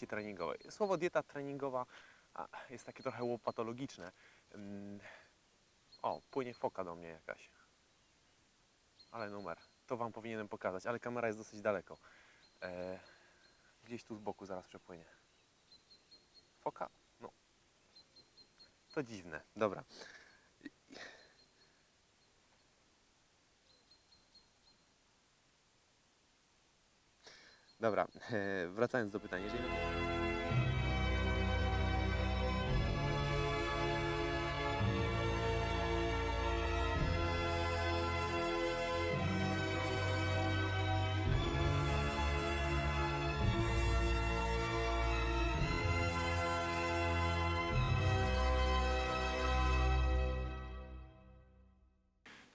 diecie treningowej. Słowo dieta treningowa jest takie trochę łopatologiczne. Ym, O, płynie foka do mnie jakaś. Ale numer. To Wam powinienem pokazać, ale kamera jest dosyć daleko. E, gdzieś tu z boku zaraz przepłynie. Foka? No. To dziwne. Dobra. Dobra, wracając do pytania. Jeżeli...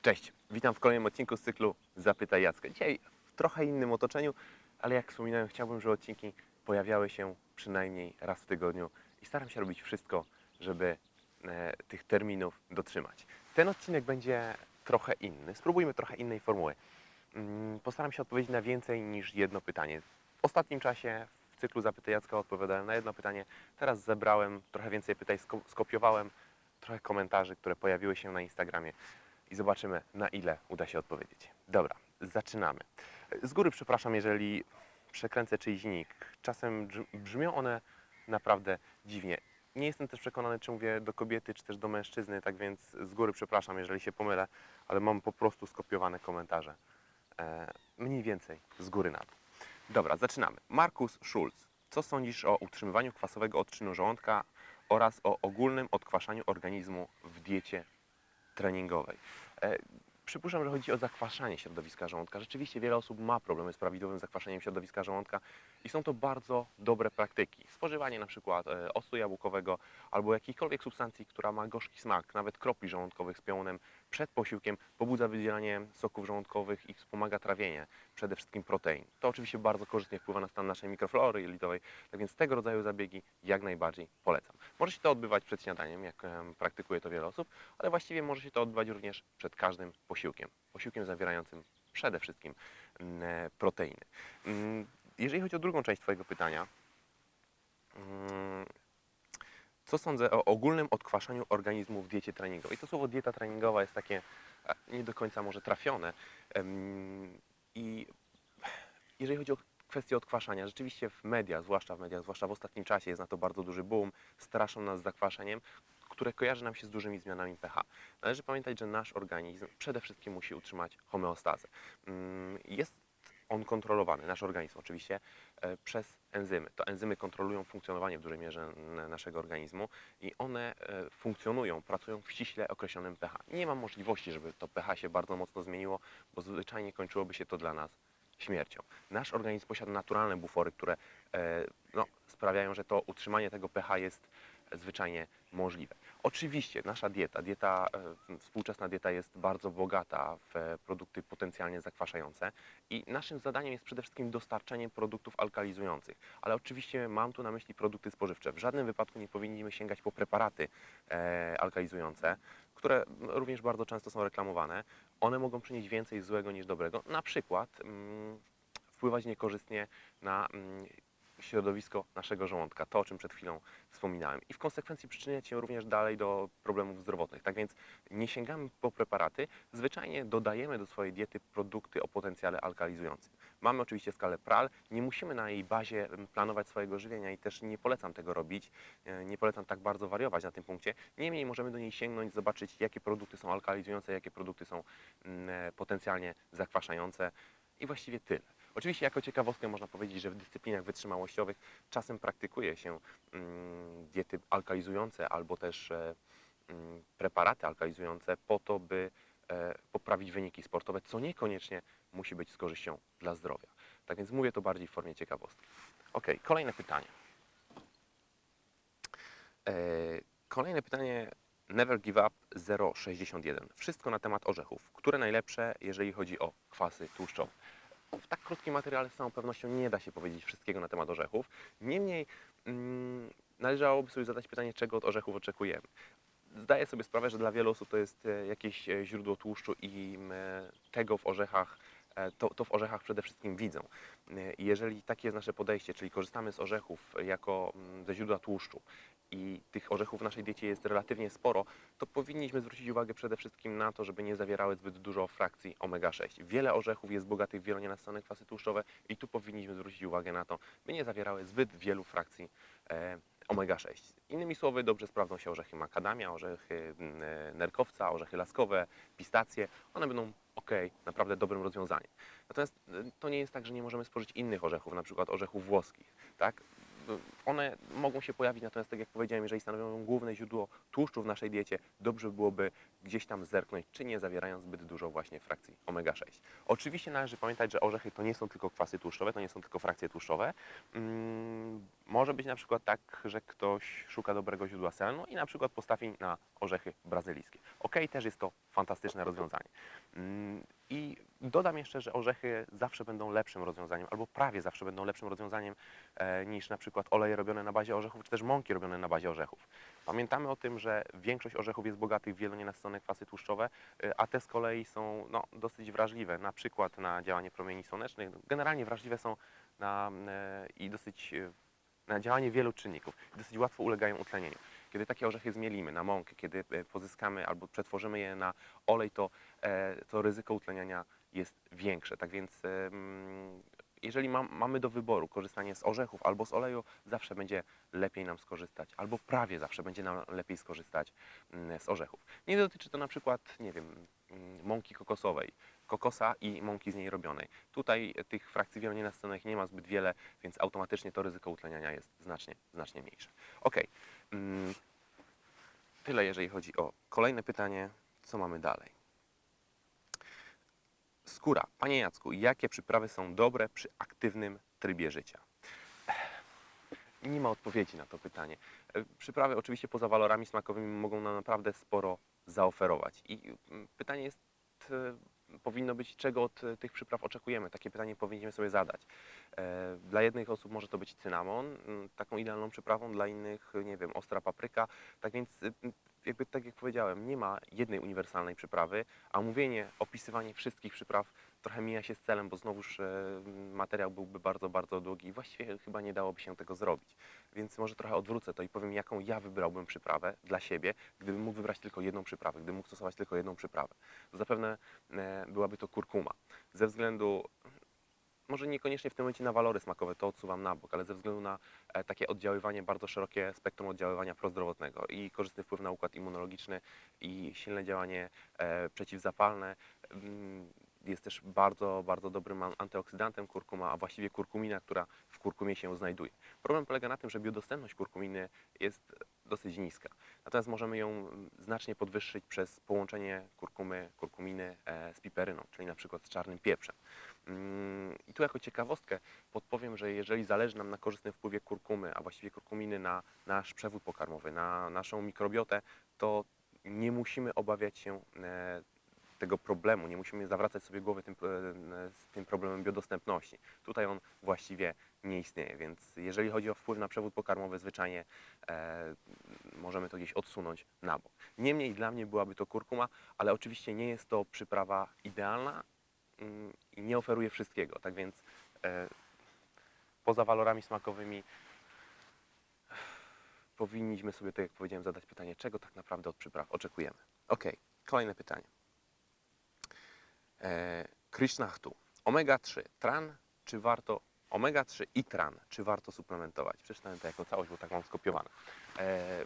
Cześć, witam w kolejnym odcinku z cyklu Zapytaj Jacka. Dzisiaj w trochę innym otoczeniu, ale jak wspominałem, chciałbym, żeby odcinki pojawiały się przynajmniej raz w tygodniu i staram się robić wszystko, żeby e, tych terminów dotrzymać. Ten odcinek będzie trochę inny. Spróbujmy trochę innej formuły. Mm, Postaram się odpowiedzieć na więcej niż jedno pytanie. W ostatnim czasie w cyklu Zapytaj Jacka odpowiadałem na jedno pytanie. Teraz zebrałem trochę więcej pytań, sko- skopiowałem trochę komentarzy, które pojawiły się na Instagramie i zobaczymy, na ile uda się odpowiedzieć. Dobra, zaczynamy. Z góry przepraszam, jeżeli przekręcę czyjś nick. Czasem brzmią one naprawdę dziwnie. Nie jestem też przekonany, czy mówię do kobiety, czy też do mężczyzny, tak więc z góry przepraszam, jeżeli się pomylę, ale mam po prostu skopiowane komentarze. E, mniej więcej z góry na dół. Dobra, zaczynamy. Markus Schulz. Co sądzisz o utrzymywaniu kwasowego odczynu żołądka oraz o ogólnym odkwaszaniu organizmu w diecie treningowej. E, Przypuszczam, że chodzi o zakwaszanie środowiska żołądka. Rzeczywiście wiele osób ma problemy z prawidłowym zakwaszaniem środowiska żołądka i są to bardzo dobre praktyki. Spożywanie na przykład e, octu jabłkowego albo jakiejkolwiek substancji, która ma gorzki smak, nawet kropli żołądkowych z pionem przed posiłkiem pobudza wydzielanie soków żołądkowych i wspomaga trawienie, przede wszystkim protein. To oczywiście bardzo korzystnie wpływa na stan naszej mikroflory jelitowej, tak więc tego rodzaju zabiegi jak najbardziej polecam. Może się to odbywać przed śniadaniem, jak praktykuje to wiele osób, ale właściwie może się to odbywać również przed każdym posiłkiem. Posiłkiem zawierającym przede wszystkim mm, e, proteiny. Mm, Jeżeli chodzi o drugą część Twojego pytania, mm, co sądzę o ogólnym odkwaszaniu organizmu w diecie treningowej? To słowo dieta treningowa jest takie e, nie do końca może trafione. I jeżeli chodzi o kwestię odkwaszania, rzeczywiście w mediach, zwłaszcza w mediach, zwłaszcza w ostatnim czasie jest na to bardzo duży boom, straszą nas zakwaszeniem, które kojarzy nam się z dużymi zmianami pH. Należy pamiętać, że nasz organizm przede wszystkim musi utrzymać homeostazę. Mm, Jest on kontrolowany, nasz organizm oczywiście, przez enzymy. To enzymy kontrolują funkcjonowanie w dużej mierze naszego organizmu i one e, funkcjonują, pracują w ściśle określonym pH. Nie ma możliwości, żeby to pH się bardzo mocno zmieniło, bo zwyczajnie kończyłoby się to dla nas śmiercią. Nasz organizm posiada naturalne bufory, które e, no, sprawiają, że to utrzymanie tego pH jest zwyczajnie możliwe. Oczywiście nasza dieta, dieta, e, współczesna dieta jest bardzo bogata w produkty potencjalnie zakwaszające i naszym zadaniem jest przede wszystkim dostarczenie produktów alkalizujących, ale oczywiście mam tu na myśli produkty spożywcze. W żadnym wypadku nie powinniśmy sięgać po preparaty e, alkalizujące, które również bardzo często są reklamowane. One mogą przynieść więcej złego niż dobrego. Na przykład mm, wpływać niekorzystnie na mm, środowisko naszego żołądka, to o czym przed chwilą wspominałem. I w konsekwencji przyczyniać się również dalej do problemów zdrowotnych. Tak więc nie sięgamy po preparaty, zwyczajnie dodajemy do swojej diety produkty o potencjale alkalizującym. Mamy oczywiście skalę PRAL, nie musimy na jej bazie planować swojego żywienia i też nie polecam tego robić, e, nie polecam tak bardzo wariować na tym punkcie. Niemniej możemy do niej sięgnąć, zobaczyć jakie produkty są alkalizujące, jakie produkty są mm, e, potencjalnie zakwaszające i właściwie tyle. Oczywiście jako ciekawostkę można powiedzieć, że w dyscyplinach wytrzymałościowych czasem praktykuje się mm, diety alkalizujące albo też e, mm, preparaty alkalizujące po to, by e, poprawić wyniki sportowe, co niekoniecznie musi być z korzyścią dla zdrowia. Tak więc mówię to bardziej w formie ciekawostki. Ok, kolejne pytanie. E, Kolejne pytanie Never Give Up 061. Wszystko na temat orzechów. Które najlepsze, jeżeli chodzi o kwasy tłuszczowe? W tak krótkim materiale z całą pewnością nie da się powiedzieć wszystkiego na temat orzechów. Niemniej mm, należałoby sobie zadać pytanie, czego od orzechów oczekujemy. Zdaję sobie sprawę, że dla wielu osób to jest e, jakieś e, źródło tłuszczu i m, e, tego w orzechach e, to, to w orzechach przede wszystkim widzą. E, jeżeli takie jest nasze podejście, czyli korzystamy z orzechów jako mm, ze źródła tłuszczu i tych orzechów w naszej diecie jest relatywnie sporo, to powinniśmy zwrócić uwagę przede wszystkim na to, żeby nie zawierały zbyt dużo frakcji omega-6. Wiele orzechów jest bogatych w wielonienasycone kwasy tłuszczowe i tu powinniśmy zwrócić uwagę na to, by nie zawierały zbyt wielu frakcji e, omega-6. Innymi słowy, dobrze sprawdzą się orzechy makadamia, orzechy mm, e, nerkowca, orzechy laskowe, pistacje. One będą ok, naprawdę dobrym rozwiązaniem. Natomiast e, to nie jest tak, że nie możemy spożyć innych orzechów, na przykład orzechów włoskich. Tak? One mogą się pojawić, natomiast tak jak powiedziałem, jeżeli stanowią główne źródło tłuszczu w naszej diecie, dobrze byłoby gdzieś tam zerknąć, czy nie zawierają zbyt dużo właśnie frakcji omega-6. Oczywiście należy pamiętać, że orzechy to nie są tylko kwasy tłuszczowe, to nie są tylko frakcje tłuszczowe. Mm, może być na przykład tak, że ktoś szuka dobrego źródła selenu i na przykład postawi na orzechy brazylijskie. Ok, też jest to fantastyczne rozwiązanie. Mm, I dodam jeszcze, że orzechy zawsze będą lepszym rozwiązaniem, albo prawie zawsze będą lepszym rozwiązaniem e, niż na przykład oleje robione na bazie orzechów, czy też mąki robione na bazie orzechów. Pamiętamy o tym, że większość orzechów jest bogatych w wielonienasycone kwasy tłuszczowe, e, a te z kolei są no, dosyć wrażliwe, na przykład na działanie promieni słonecznych. Generalnie wrażliwe są na, e, i dosyć e, na działanie wielu czynników. Dosyć łatwo ulegają utlenieniu. Kiedy takie orzechy zmielimy na mąkę, kiedy e, pozyskamy albo przetworzymy je na olej, to, e, to ryzyko utleniania jest większe. Tak więc jeżeli mam, mamy do wyboru korzystanie z orzechów albo z oleju, zawsze będzie lepiej nam skorzystać, albo prawie zawsze będzie nam lepiej skorzystać mm, z orzechów. Nie dotyczy to na przykład, nie wiem, mm, mąki kokosowej, kokosa i mąki z niej robionej. Tutaj tych frakcji wielonienasyconych nie ma zbyt wiele, więc automatycznie to ryzyko utleniania jest znacznie, znacznie mniejsze. Ok, tyle jeżeli chodzi o kolejne pytanie. Co mamy dalej? Skóra. Panie Jacku, jakie przyprawy są dobre przy aktywnym trybie życia? Nie ma odpowiedzi na to pytanie. E, Przyprawy oczywiście poza walorami smakowymi mogą nam naprawdę sporo zaoferować. I mm, pytanie jest, e, powinno być, czego od e, tych przypraw oczekujemy. Takie pytanie powinniśmy sobie zadać. E, Dla jednych osób może to być cynamon, taką idealną przyprawą, dla innych, nie wiem, ostra papryka. Tak więc, y, jakby tak jak powiedziałem, nie ma jednej uniwersalnej przyprawy, a mówienie, opisywanie wszystkich przypraw trochę mija się z celem, bo znowuż e, materiał byłby bardzo, bardzo długi i właściwie chyba nie dałoby się tego zrobić. Więc może trochę odwrócę to i powiem, jaką ja wybrałbym przyprawę dla siebie, gdybym mógł wybrać tylko jedną przyprawę, gdybym mógł stosować tylko jedną przyprawę. Zapewne e, byłaby to kurkuma. Ze względu może niekoniecznie w tym momencie na walory smakowe, to odsuwam na bok, ale ze względu na e, takie oddziaływanie, bardzo szerokie spektrum oddziaływania prozdrowotnego i korzystny wpływ na układ immunologiczny i silne działanie przeciwzapalne. Jest też bardzo, bardzo dobrym an- antyoksydantem kurkuma, a właściwie kurkumina, która w kurkumie się znajduje. Problem polega na tym, że biodostępność kurkuminy jest dosyć niska. Natomiast możemy ją znacznie podwyższyć przez połączenie kurkumy, kurkuminy e, z piperyną, czyli na przykład z czarnym pieprzem. Mm, I tu jako ciekawostkę podpowiem, że jeżeli zależy nam na korzystnym wpływie kurkumy, a właściwie kurkuminy na nasz przewód pokarmowy, na naszą mikrobiotę, to nie musimy obawiać się e, tego problemu, nie musimy zawracać sobie głowy tym, e, z tym problemem biodostępności. Tutaj on właściwie nie istnieje, więc jeżeli chodzi o wpływ na przewód pokarmowy, zwyczajnie e, możemy to gdzieś odsunąć na bok. Niemniej dla mnie byłaby to kurkuma, ale oczywiście nie jest to przyprawa idealna, mm, i nie oferuje wszystkiego. Tak więc e, poza walorami smakowymi powinniśmy sobie, tak jak powiedziałem, zadać pytanie, czego tak naprawdę od przypraw oczekujemy. Ok, kolejne pytanie. E, Krishnachtu. Omega-3, tran, czy warto, omega-3 i tran, czy warto suplementować? Przeczytałem to jako całość, bo tak mam skopiowane. E,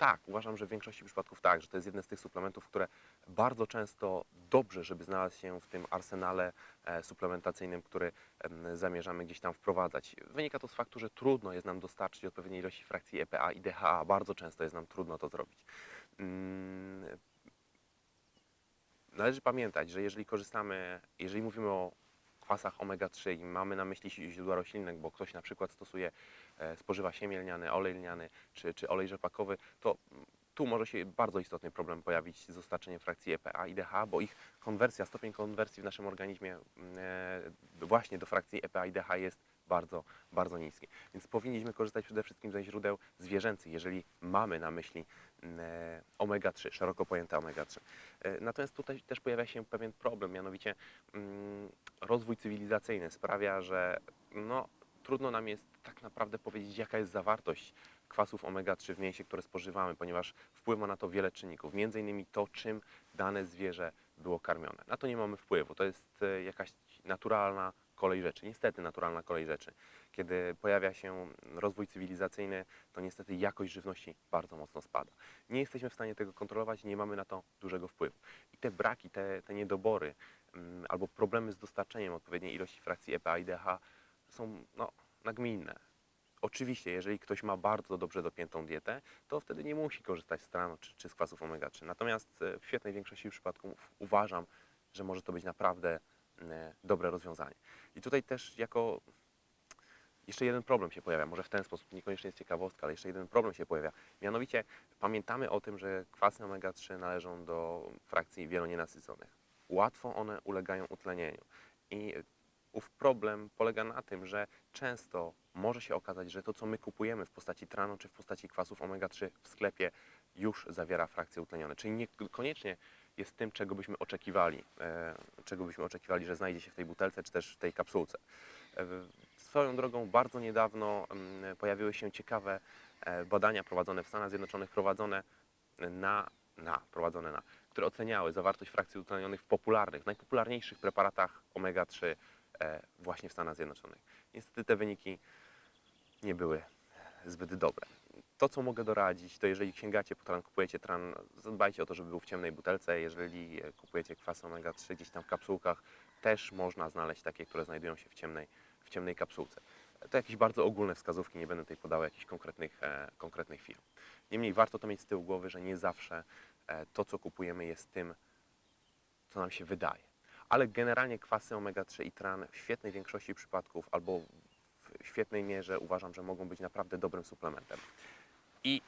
tak, uważam, że w większości przypadków tak, że to jest jeden z tych suplementów, które bardzo często dobrze, żeby znalazł się w tym arsenale e, suplementacyjnym, który zamierzamy gdzieś tam wprowadzać. Wynika to z faktu, że trudno jest nam dostarczyć odpowiedniej ilości frakcji EPA i DHA. Bardzo często jest nam trudno to zrobić. Należy pamiętać, że jeżeli korzystamy, jeżeli mówimy o kwasach omega-3 i mamy na myśli źródła roślinne, bo ktoś na przykład stosuje, e, spożywa siemię lniane, olej lniany czy, czy olej rzepakowy, to tu może się bardzo istotny problem pojawić z dostarczeniem frakcji EPA i DHA, bo ich konwersja, stopień konwersji w naszym organizmie mm, e, właśnie do frakcji EPA i DHA jest bardzo, bardzo niskie. Więc powinniśmy korzystać przede wszystkim ze źródeł zwierzęcych, jeżeli mamy na myśli mm, e, omega-3, szeroko pojęte omega-3. E, Natomiast tutaj też pojawia się pewien problem, mianowicie mm, rozwój cywilizacyjny sprawia, że no, trudno nam jest tak naprawdę powiedzieć, jaka jest zawartość kwasów omega-3 w mięsie, które spożywamy, ponieważ wpływa na to wiele czynników, między innymi to, czym dane zwierzę było karmione. Na to nie mamy wpływu, to jest e, jakaś naturalna kolej rzeczy, niestety naturalna kolej rzeczy. Kiedy pojawia się rozwój cywilizacyjny, to niestety jakość żywności bardzo mocno spada. Nie jesteśmy w stanie tego kontrolować, nie mamy na to dużego wpływu. I te braki, te, te niedobory mm, albo problemy z dostarczeniem odpowiedniej ilości frakcji EPA i DH są no, nagminne. Oczywiście, jeżeli ktoś ma bardzo dobrze dopiętą dietę, to wtedy nie musi korzystać z tranu czy, czy z kwasów omega-3. Natomiast e, w świetnej większości przypadków uważam, że może to być naprawdę dobre rozwiązanie. I tutaj też jako jeszcze jeden problem się pojawia, może w ten sposób, niekoniecznie jest ciekawostka, ale jeszcze jeden problem się pojawia. Mianowicie pamiętamy o tym, że kwasy omega-3 należą do frakcji wielonienasyconych. Łatwo one ulegają utlenieniu. I ów problem polega na tym, że często może się okazać, że to, co my kupujemy w postaci tranu czy w postaci kwasów omega-3 w sklepie, już zawiera frakcje utlenione. Czyli niekoniecznie jest tym, czego byśmy oczekiwali, e, czego byśmy oczekiwali, że znajdzie się w tej butelce czy też w tej kapsułce. E, Swoją drogą bardzo niedawno mm, pojawiły się ciekawe e, badania prowadzone w Stanach Zjednoczonych, prowadzone na, na, prowadzone na, które oceniały zawartość frakcji utlenionych w popularnych, najpopularniejszych preparatach omega-3 e, właśnie w Stanach Zjednoczonych. Niestety te wyniki nie były zbyt dobre. To, co mogę doradzić, to jeżeli sięgacie po tran, kupujecie tran, zadbajcie o to, żeby był w ciemnej butelce. Jeżeli e, kupujecie kwasy omega-3 gdzieś tam w kapsułkach, też można znaleźć takie, które znajdują się w ciemnej, w ciemnej kapsułce. To jakieś bardzo ogólne wskazówki, nie będę tutaj podał jakichś konkretnych, e, konkretnych firm. Niemniej warto to mieć z tyłu głowy, że nie zawsze e, to, co kupujemy, jest tym, co nam się wydaje. Ale generalnie kwasy omega-3 i tran w świetnej większości przypadków albo w świetnej mierze uważam, że mogą być naprawdę dobrym suplementem. I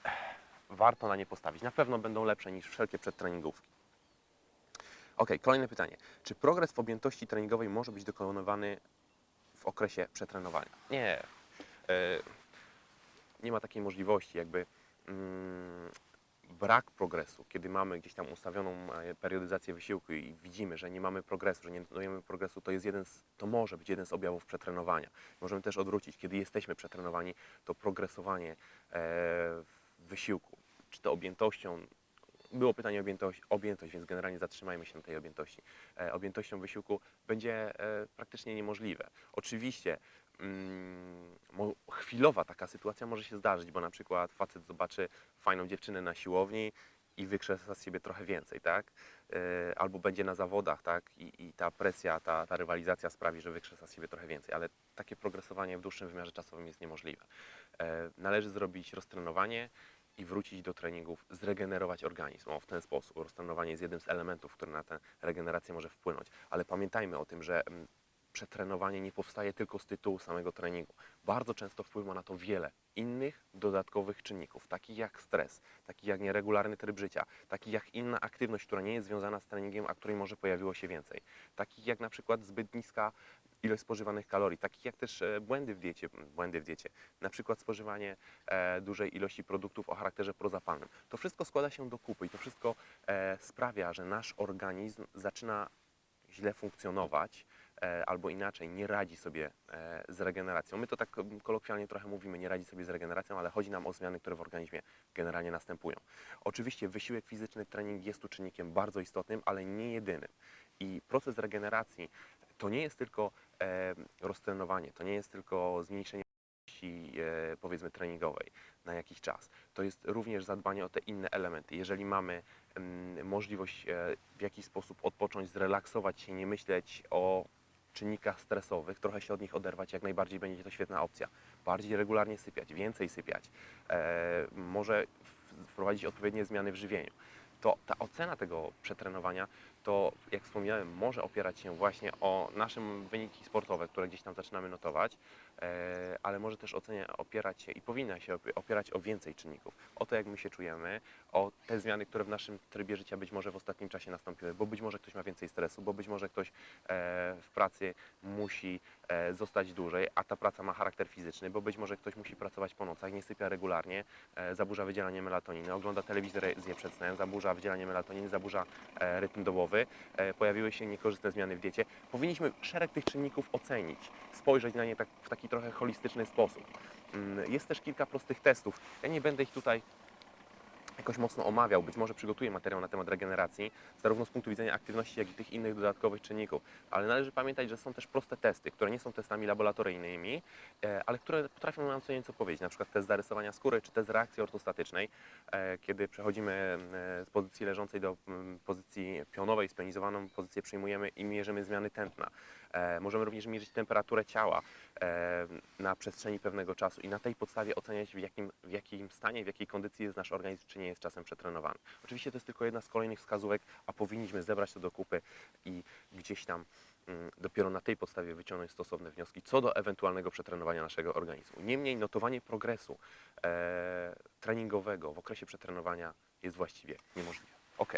warto na nie postawić. Na pewno będą lepsze niż wszelkie przedtreningówki. Ok, kolejne pytanie. Czy progres w objętości treningowej może być dokonywany w okresie przetrenowania? Nie. E, nie ma takiej możliwości, jakby mm, brak progresu, kiedy mamy gdzieś tam ustawioną e, periodyzację wysiłku i widzimy, że nie mamy progresu, że nie notujemy progresu, to jest jeden z, to może być jeden z objawów przetrenowania. Możemy też odwrócić, kiedy jesteśmy przetrenowani, to progresowanie e, w wysiłku, czy to objętością, było pytanie o objętość, objętość, więc generalnie zatrzymajmy się na tej objętości. E, objętością wysiłku będzie e, praktycznie niemożliwe. Oczywiście mm, chwilowa taka sytuacja może się zdarzyć, bo na przykład facet zobaczy fajną dziewczynę na siłowni i wykrzesa z siebie trochę więcej, tak? E, Albo będzie na zawodach, tak? I, i ta presja, ta, ta rywalizacja sprawi, że wykrzesa z siebie trochę więcej, ale takie progresowanie w dłuższym wymiarze czasowym jest niemożliwe. E, Należy zrobić roztrenowanie i wrócić do treningów, zregenerować organizm. O, w ten sposób. Roztrenowanie jest jednym z elementów, który na tę regenerację może wpłynąć. Ale pamiętajmy o tym, że mm, przetrenowanie nie powstaje tylko z tytułu samego treningu. Bardzo często wpływa na to wiele innych dodatkowych czynników, takich jak stres, takich jak nieregularny tryb życia, takich jak inna aktywność, która nie jest związana z treningiem, a której może pojawiło się więcej. Takich jak na przykład zbyt niska ilość spożywanych kalorii, takich jak też e, błędy w diecie, błędy w diecie, na przykład spożywanie e, dużej ilości produktów o charakterze prozapalnym. To wszystko składa się do kupy i to wszystko e, sprawia, że nasz organizm zaczyna źle funkcjonować, albo inaczej, nie radzi sobie z regeneracją. My to tak kolokwialnie trochę mówimy, nie radzi sobie z regeneracją, ale chodzi nam o zmiany, które w organizmie generalnie następują. Oczywiście wysiłek fizyczny, trening jest tu czynnikiem bardzo istotnym, ale nie jedynym. I proces regeneracji to nie jest tylko e, roztrenowanie, to nie jest tylko zmniejszenie e, powiedzmy treningowej na jakiś czas. To jest również zadbanie o te inne elementy. Jeżeli mamy mm, możliwość e, w jakiś sposób odpocząć, zrelaksować się, nie myśleć o czynnikach stresowych, trochę się od nich oderwać, jak najbardziej będzie to świetna opcja. Bardziej regularnie sypiać, więcej sypiać, e, może wprowadzić odpowiednie zmiany w żywieniu. To ta ocena tego przetrenowania, to jak wspomniałem, może opierać się właśnie o nasze wyniki sportowe, które gdzieś tam zaczynamy notować, ale może też ocenia, opierać się i powinna się opie- opierać o więcej czynników. O to, jak my się czujemy, o te zmiany, które w naszym trybie życia być może w ostatnim czasie nastąpiły, bo być może ktoś ma więcej stresu, bo być może ktoś e, w pracy musi e, zostać dłużej, a ta praca ma charakter fizyczny, bo być może ktoś musi pracować po nocach, nie sypia regularnie, e, zaburza wydzielanie melatoniny, ogląda telewizję przed snem, zaburza wydzielanie melatoniny, zaburza e, rytm dobowy, e, pojawiły się niekorzystne zmiany w diecie. Powinniśmy szereg tych czynników ocenić, spojrzeć na nie tak, w taki trochę holistyczny sposób. Mm, Jest też kilka prostych testów. Ja nie będę ich tutaj jakoś mocno omawiał, być może przygotuję materiał na temat regeneracji, zarówno z punktu widzenia aktywności, jak i tych innych dodatkowych czynników. Ale należy pamiętać, że są też proste testy, które nie są testami laboratoryjnymi, e, ale które potrafią nam co nieco powiedzieć. Na przykład test zarysowania skóry, czy test reakcji ortostatycznej, e, kiedy przechodzimy e, z pozycji leżącej do mm, pozycji pionowej, spionizowaną pozycję przyjmujemy i mierzymy zmiany tętna. E, Możemy również mierzyć temperaturę ciała e, na przestrzeni pewnego czasu i na tej podstawie oceniać w jakim, w jakim stanie, w jakiej kondycji jest nasz organizm, czy nie jest czasem przetrenowany. Oczywiście to jest tylko jedna z kolejnych wskazówek, a powinniśmy zebrać to do kupy i gdzieś tam mm, dopiero na tej podstawie wyciągnąć stosowne wnioski co do ewentualnego przetrenowania naszego organizmu. Niemniej notowanie progresu e, treningowego w okresie przetrenowania jest właściwie niemożliwe. Ok.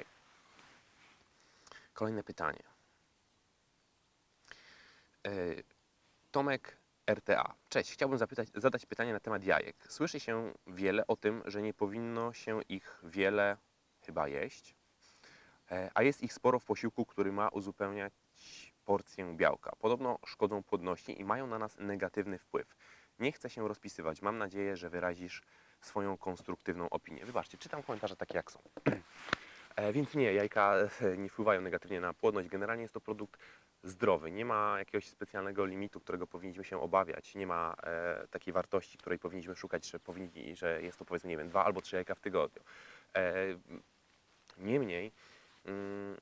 Kolejne pytanie. E, Tomek RTA. Cześć, chciałbym zapytać, zadać pytanie na temat jajek. Słyszy się wiele o tym, że nie powinno się ich wiele chyba jeść, e, a jest ich sporo w posiłku, który ma uzupełniać porcję białka. Podobno szkodzą płodności i mają na nas negatywny wpływ. Nie chcę się rozpisywać. Mam nadzieję, że wyrazisz swoją konstruktywną opinię. Wybaczcie, czytam komentarze takie jak są. E, Więc nie, jajka nie wpływają negatywnie na płodność. Generalnie jest to produkt zdrowy. Nie ma jakiegoś specjalnego limitu, którego powinniśmy się obawiać. Nie ma e, takiej wartości, której powinniśmy szukać, że, powinni, że jest to powiedzmy, nie wiem, dwa albo trzy jajka w tygodniu. E, niemniej, mm,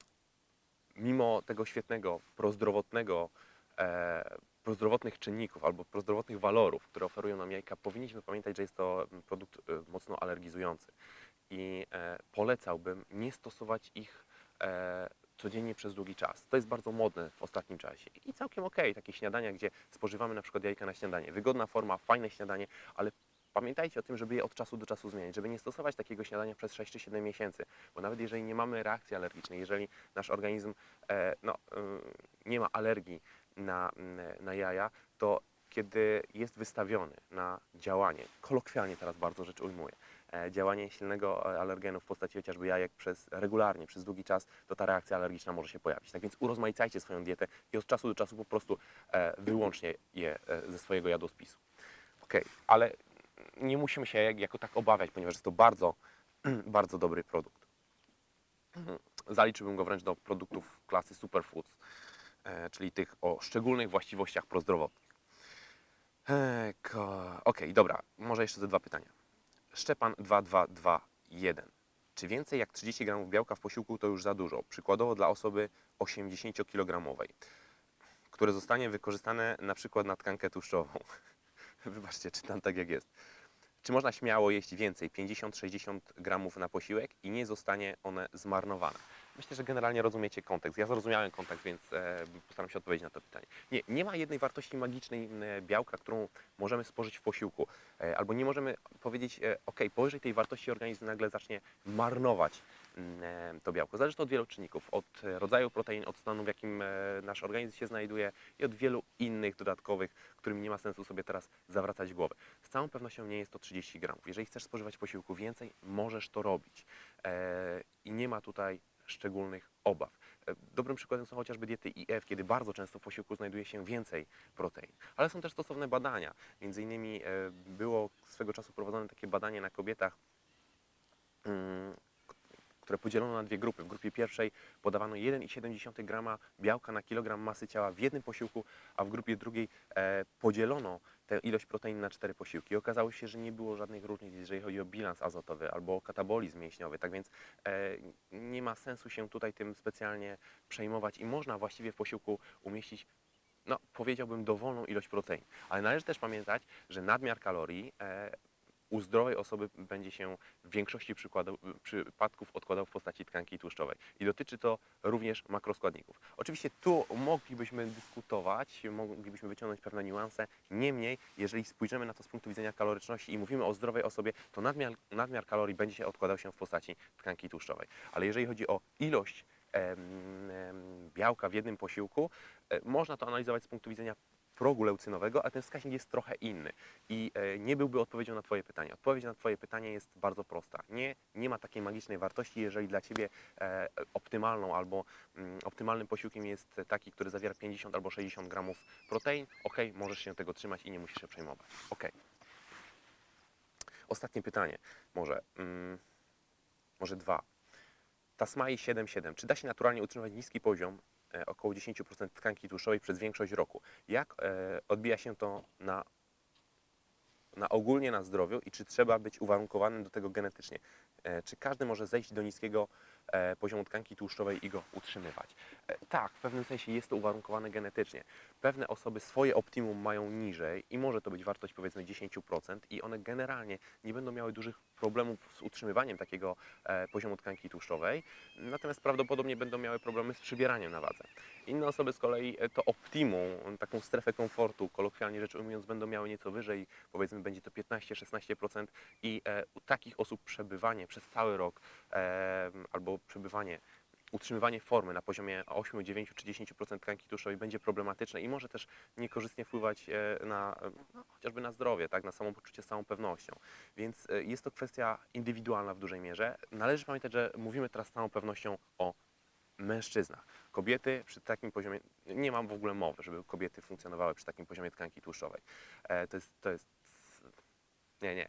mimo tego świetnego, prozdrowotnego, e, prozdrowotnych czynników albo prozdrowotnych walorów, które oferują nam jajka, powinniśmy pamiętać, że jest to mm, produkt e, mocno alergizujący. I e, polecałbym nie stosować ich e, codziennie przez długi czas. To jest bardzo modne w ostatnim czasie i całkiem okej, takie śniadania, gdzie spożywamy na przykład jajka na śniadanie. Wygodna forma, fajne śniadanie, ale pamiętajcie o tym, żeby je od czasu do czasu zmieniać, żeby nie stosować takiego śniadania przez 6 czy 7 miesięcy, bo nawet jeżeli nie mamy reakcji alergicznej, jeżeli nasz organizm e, no, y, nie ma alergii na, na jaja, to kiedy jest wystawiony na działanie, kolokwialnie teraz bardzo rzecz ujmuję, e, działanie silnego e, alergenu w postaci chociażby jajek przez regularnie, przez długi czas, to ta reakcja alergiczna może się pojawić. Tak więc urozmaicajcie swoją dietę i od czasu do czasu po prostu e, wyłącznie je e, ze swojego jadłospisu. Okej, ale nie musimy się jak- jako tak obawiać, ponieważ jest to bardzo, bardzo dobry produkt. Zaliczyłbym go wręcz do produktów klasy superfoods, e, czyli tych o szczególnych właściwościach prozdrowotnych. E, Okej, dobra, może jeszcze ze dwa pytania. Szczepan 2221. Czy więcej jak 30 gramów białka w posiłku to już za dużo? Przykładowo dla osoby 80-kilogramowej, które zostanie wykorzystane na przykład na tkankę tłuszczową. Wybaczcie, czytam tak jak jest. Czy można śmiało jeść więcej, 50-60 gramów na posiłek i nie zostanie one zmarnowane? Myślę, że generalnie rozumiecie kontekst. Ja zrozumiałem kontekst, więc e, postaram się odpowiedzieć na to pytanie. Nie, nie ma jednej wartości magicznej e, białka, którą możemy spożyć w posiłku. E, albo nie możemy powiedzieć, e, ok, powyżej tej wartości organizm nagle zacznie marnować to białko. Zależy to od wielu czynników. Od e, rodzaju protein, od stanu, w jakim e, nasz organizm się znajduje i od wielu innych dodatkowych, którymi nie ma sensu sobie teraz zawracać głowę. Z całą pewnością nie jest to 30 gramów. Jeżeli chcesz spożywać posiłku więcej, możesz to robić. E, I nie ma tutaj szczególnych obaw. E, Dobrym przykładem są chociażby diety IF, kiedy bardzo często w posiłku znajduje się więcej protein. Ale są też stosowne badania. Między innymi e, było swego czasu prowadzone takie badanie na kobietach, mm, które podzielono na dwie grupy. W grupie pierwszej podawano 1,7 grama białka na kilogram masy ciała w jednym posiłku, a w grupie drugiej e, podzielono tę ilość protein na cztery posiłki. Okazało się, że nie było żadnych różnic, jeżeli chodzi o bilans azotowy albo katabolizm mięśniowy. Tak więc e, nie ma sensu się tutaj tym specjalnie przejmować i można właściwie w posiłku umieścić no, powiedziałbym dowolną ilość protein. Ale należy też pamiętać, że nadmiar kalorii e, u zdrowej osoby będzie się w większości przypadków odkładał w postaci tkanki tłuszczowej. I dotyczy to również makroskładników. Oczywiście tu moglibyśmy dyskutować, moglibyśmy wyciągnąć pewne niuanse. Niemniej, jeżeli spojrzymy na to z punktu widzenia kaloryczności i mówimy o zdrowej osobie, to nadmiar, nadmiar kalorii będzie się odkładał się w postaci tkanki tłuszczowej. Ale jeżeli chodzi o ilość białka w jednym posiłku, e, można to analizować z punktu widzenia progu leucynowego, a ten wskaźnik jest trochę inny i e, nie byłby odpowiedzią na Twoje pytanie. Odpowiedź na Twoje pytanie jest bardzo prosta. Nie, nie ma takiej magicznej wartości, jeżeli dla Ciebie e, optymalną albo mm, optymalnym posiłkiem jest taki, który zawiera 50 albo 60 gramów protein, ok, możesz się tego trzymać i nie musisz się przejmować. Ok. Ostatnie pytanie, może, mm, może dwa. Tasmai 7.7. Czy da się naturalnie utrzymywać niski poziom, około 10% tkanki tłuszczowej przez większość roku? Jak e, odbija się to na, na ogólnie na zdrowiu i czy trzeba być uwarunkowanym do tego genetycznie? E, czy każdy może zejść do niskiego e, poziomu tkanki tłuszczowej i go utrzymywać? E, tak, w pewnym sensie jest to uwarunkowane genetycznie. Pewne osoby swoje optimum mają niżej i może to być wartość powiedzmy 10% i one generalnie nie będą miały dużych problemów z utrzymywaniem takiego e, poziomu tkanki tłuszczowej, natomiast prawdopodobnie będą miały problemy z przybieraniem na wadze. Inne osoby z kolei e, to optimum, taką strefę komfortu, kolokwialnie rzecz ujmując, będą miały nieco wyżej, powiedzmy będzie to 15-16% i e, u takich osób przebywanie przez cały rok e, albo przebywanie utrzymywanie formy na poziomie 8, 9 czy 10% tkanki tłuszczowej będzie problematyczne i może też niekorzystnie wpływać e, na no, chociażby na zdrowie, tak, na samopoczucie, z całą pewnością. Więc e, jest to kwestia indywidualna w dużej mierze. Należy pamiętać, że mówimy teraz z całą pewnością o mężczyznach. Kobiety przy takim poziomie, nie mam w ogóle mowy, żeby kobiety funkcjonowały przy takim poziomie tkanki tłuszczowej. E, To jest, to jest, nie, nie.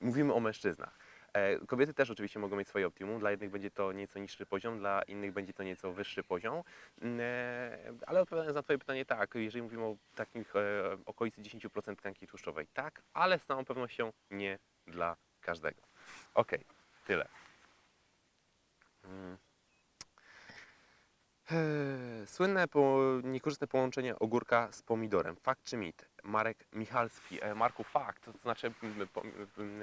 Mówimy o mężczyznach. E, Kobiety też oczywiście mogą mieć swoje optimum. Dla jednych będzie to nieco niższy poziom, dla innych będzie to nieco wyższy poziom. Mm, e, Ale odpowiadając na Twoje pytanie, tak, jeżeli mówimy o takich e, okolicy 10% tkanki tłuszczowej, tak, ale z całą pewnością nie dla każdego. Okej, tyle. Mm. Słynne niekorzystne połączenie ogórka z pomidorem. Fakt czy mit? Marek Michalski. E, Marku, fakt. To znaczy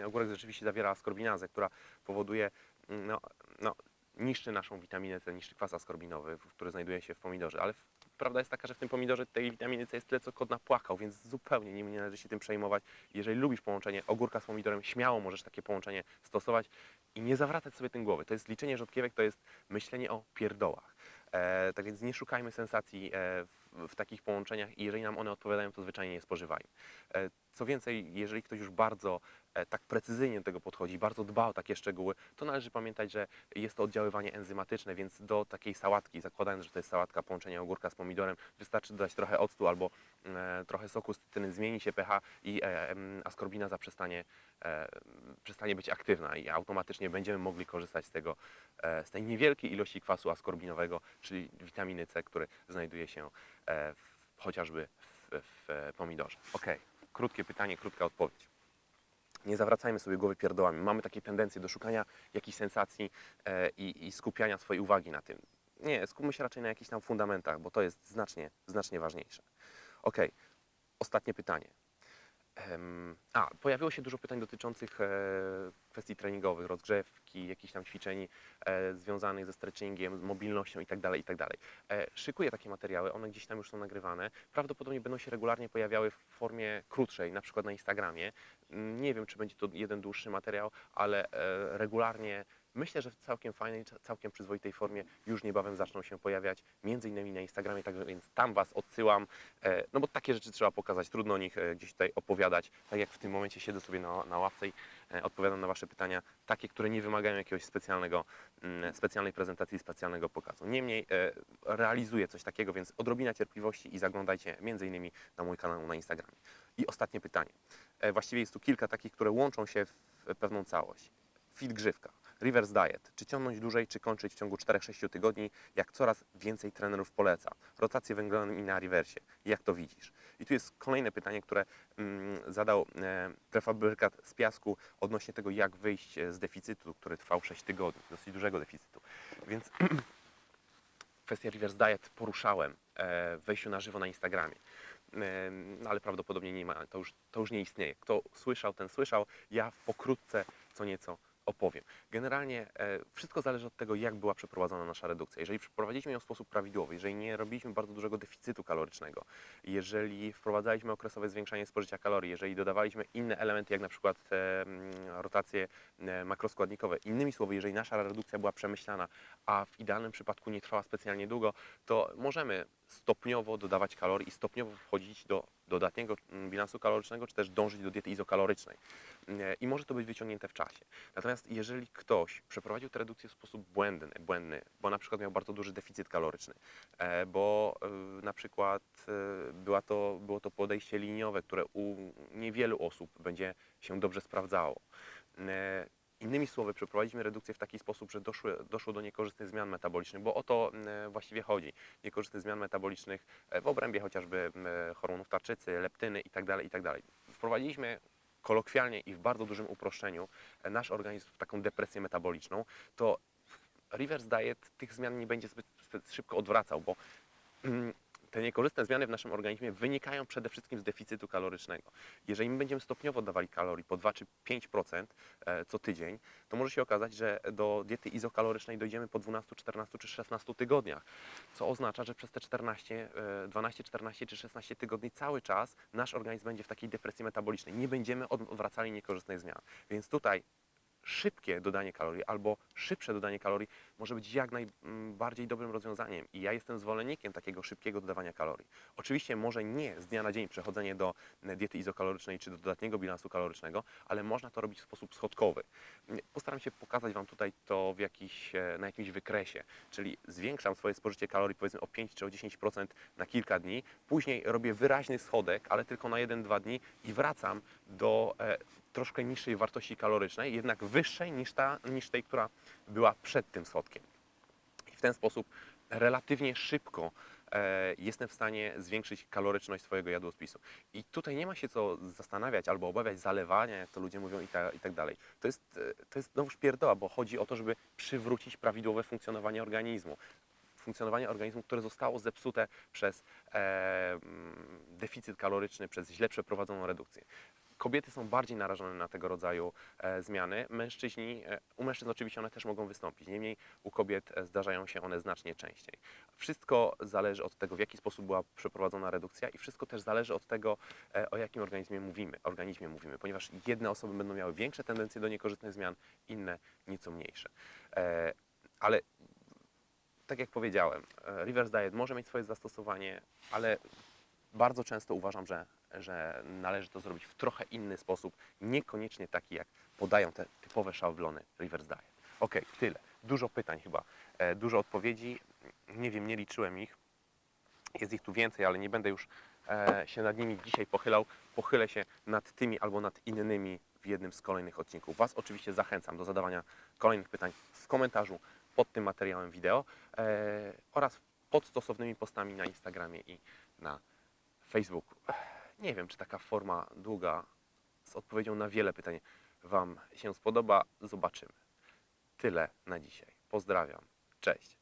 ogórek rzeczywiście zawiera askorbinazę, która powoduje, no, no, niszczy naszą witaminę C, niszczy kwas askorbinowy, który znajduje się w pomidorze. Ale prawda jest taka, że w tym pomidorze tej witaminy C jest tyle, co kot napłakał, więc zupełnie nie, nie należy się tym przejmować. Jeżeli lubisz połączenie ogórka z pomidorem, śmiało możesz takie połączenie stosować i nie zawracać sobie tym głowy. To jest liczenie rzodkiewek, to jest myślenie o pierdołach. E, tak więc nie szukajmy sensacji e, w, w takich połączeniach i jeżeli nam one odpowiadają, to zwyczajnie je spożywajmy. Co więcej, jeżeli ktoś już bardzo e, tak precyzyjnie do tego podchodzi, bardzo dba o takie szczegóły, to należy pamiętać, że jest to oddziaływanie enzymatyczne, więc do takiej sałatki, zakładając, że to jest sałatka połączenia ogórka z pomidorem, wystarczy dodać trochę octu albo e, trochę soku z cytryny, zmieni się pH i e, em, askorbina zaprzestanie e, przestanie być aktywna i automatycznie będziemy mogli korzystać z tego, e, z tej niewielkiej ilości kwasu askorbinowego, czyli witaminy C, który znajduje się e, w, chociażby w, w pomidorze. Ok, krótkie pytanie, krótka odpowiedź. Nie zawracajmy sobie głowy pierdołami. Mamy takie tendencje do szukania jakichś sensacji e, i, i skupiania swojej uwagi na tym. Nie, skupmy się raczej na jakichś tam fundamentach, bo to jest znacznie, znacznie ważniejsze. Ok, ostatnie pytanie. A, pojawiło się dużo pytań dotyczących e, kwestii treningowych, rozgrzewki, jakichś tam ćwiczeń e, związanych ze stretchingiem, z mobilnością itd. itd. E, szykuję takie materiały, one gdzieś tam już są nagrywane. Prawdopodobnie będą się regularnie pojawiały w formie krótszej, na przykład na Instagramie. Nie wiem, czy będzie to jeden dłuższy materiał, ale regularnie myślę, że w całkiem fajnej, całkiem przyzwoitej formie już niebawem zaczną się pojawiać, między innymi na Instagramie, także więc tam Was odsyłam, e, no bo takie rzeczy trzeba pokazać, trudno o nich e, gdzieś tutaj opowiadać, tak jak w tym momencie siedzę sobie na, na ławce i e, odpowiadam na Wasze pytania, takie, które nie wymagają jakiegoś specjalnego, mm, specjalnej prezentacji, specjalnego pokazu. Niemniej realizuję coś takiego, więc odrobina cierpliwości i zaglądajcie między innymi na mój kanał na Instagramie. I ostatnie pytanie. Właściwie jest tu kilka takich, które łączą się w pewną całość. Fit grzywka. Reverse diet. Czy ciągnąć dłużej, czy kończyć w ciągu 4-6 tygodni, jak coraz więcej trenerów poleca. Rotację węglową i na rewersie. Jak to widzisz? I tu jest kolejne pytanie, które mm, zadał e, prefabrykat z piasku odnośnie tego, jak wyjść e, z deficytu, który trwał 6 tygodni, dosyć dużego deficytu. Więc kwestię reverse diet poruszałem e, w wejściu na żywo na Instagramie. em, no ale prawdopodobnie nie ma, to już, to już nie istnieje. Kto słyszał, ten słyszał. Ja pokrótce co nieco opowiem. Generalnie e, wszystko zależy od tego, jak była przeprowadzona nasza redukcja. Jeżeli przeprowadziliśmy ją w sposób prawidłowy, jeżeli nie robiliśmy bardzo dużego deficytu kalorycznego, jeżeli wprowadzaliśmy okresowe zwiększanie spożycia kalorii, jeżeli dodawaliśmy inne elementy, jak na przykład e, rotacje e, makroskładnikowe, innymi słowy, jeżeli nasza redukcja była przemyślana, a w idealnym przypadku nie trwała specjalnie długo, to możemy stopniowo dodawać kalorii i stopniowo wchodzić do dodatniego mm, bilansu kalorycznego, czy też dążyć do diety izokalorycznej. E, I może to być wyciągnięte w czasie. Natomiast jeżeli ktoś przeprowadził tę redukcję w sposób błędny, błędny bo na przykład miał bardzo duży deficyt kaloryczny, e, bo e, na przykład e, była to, było to podejście liniowe, które u niewielu osób będzie się dobrze sprawdzało. Innymi słowy, przeprowadziliśmy redukcję w taki sposób, że doszły, doszło do niekorzystnych zmian metabolicznych, bo o to e, właściwie chodzi. Niekorzystnych zmian metabolicznych e, w obrębie chociażby e, hormonów tarczycy, leptyny itd. itd. Wprowadziliśmy kolokwialnie i w bardzo dużym uproszczeniu nasz organizm w taką depresję metaboliczną, to reverse diet tych zmian nie będzie zbyt, zbyt szybko odwracał, bo mm, te niekorzystne zmiany w naszym organizmie wynikają przede wszystkim z deficytu kalorycznego. Jeżeli my będziemy stopniowo dawali kalorii po 2 czy 5% e, co tydzień, to może się okazać, że do diety izokalorycznej dojdziemy po 12, 14 czy 16 tygodniach, co oznacza, że przez te 14, e, 12, 14 czy 16 tygodni cały czas nasz organizm będzie w takiej depresji metabolicznej. Nie będziemy od- odwracali niekorzystnych zmian. Więc tutaj szybkie dodanie kalorii albo szybsze dodanie kalorii może być jak najbardziej dobrym rozwiązaniem i ja jestem zwolennikiem takiego szybkiego dodawania kalorii. Oczywiście może nie z dnia na dzień przechodzenie do e, diety izokalorycznej czy do dodatniego bilansu kalorycznego, ale można to robić w sposób schodkowy. Postaram się pokazać Wam tutaj to w jakiś, e, na jakimś wykresie, czyli zwiększam swoje spożycie kalorii powiedzmy o 5 czy o 10% na kilka dni, później robię wyraźny schodek, ale tylko na 1-2 dni i wracam do e, troszkę niższej wartości kalorycznej, jednak wyższej niż, ta, niż tej, która była przed tym schodkiem. I w ten sposób relatywnie szybko e, jestem w stanie zwiększyć kaloryczność swojego jadłospisu. I tutaj nie ma się co zastanawiać albo obawiać zalewania, jak to ludzie mówią i, ta, i tak dalej. To jest, e, to jest znowuż pierdoła, bo chodzi o to, żeby przywrócić prawidłowe funkcjonowanie organizmu. Funkcjonowanie organizmu, które zostało zepsute przez e, deficyt kaloryczny, przez źle przeprowadzoną redukcję. Kobiety są bardziej narażone na tego rodzaju e, zmiany. Mężczyźni, e, u mężczyzn oczywiście one też mogą wystąpić, niemniej u kobiet e, zdarzają się one znacznie częściej. Wszystko zależy od tego, w jaki sposób była przeprowadzona redukcja i wszystko też zależy od tego, o jakim organizmie mówimy, organizmie mówimy, ponieważ jedne osoby będą miały większe tendencje do niekorzystnych zmian, inne nieco mniejsze. Ale tak jak powiedziałem, reverse diet może mieć swoje zastosowanie, ale bardzo często uważam, że, że należy to zrobić w trochę inny sposób, niekoniecznie taki, jak podają te typowe szablony reverse diet. Ok, tyle. Dużo pytań chyba, e, dużo odpowiedzi. Nie wiem, nie liczyłem ich. Jest ich tu więcej, ale nie będę już e, się nad nimi dzisiaj pochylał. Pochylę się nad tymi albo nad innymi w jednym z kolejnych odcinków. Was oczywiście zachęcam do zadawania kolejnych pytań w komentarzu pod tym materiałem wideo e, oraz pod stosownymi postami na Instagramie i na Facebooku. Nie wiem, czy taka forma długa z odpowiedzią na wiele pytań Wam się spodoba. Zobaczymy. Tyle na dzisiaj. Pozdrawiam. Cześć.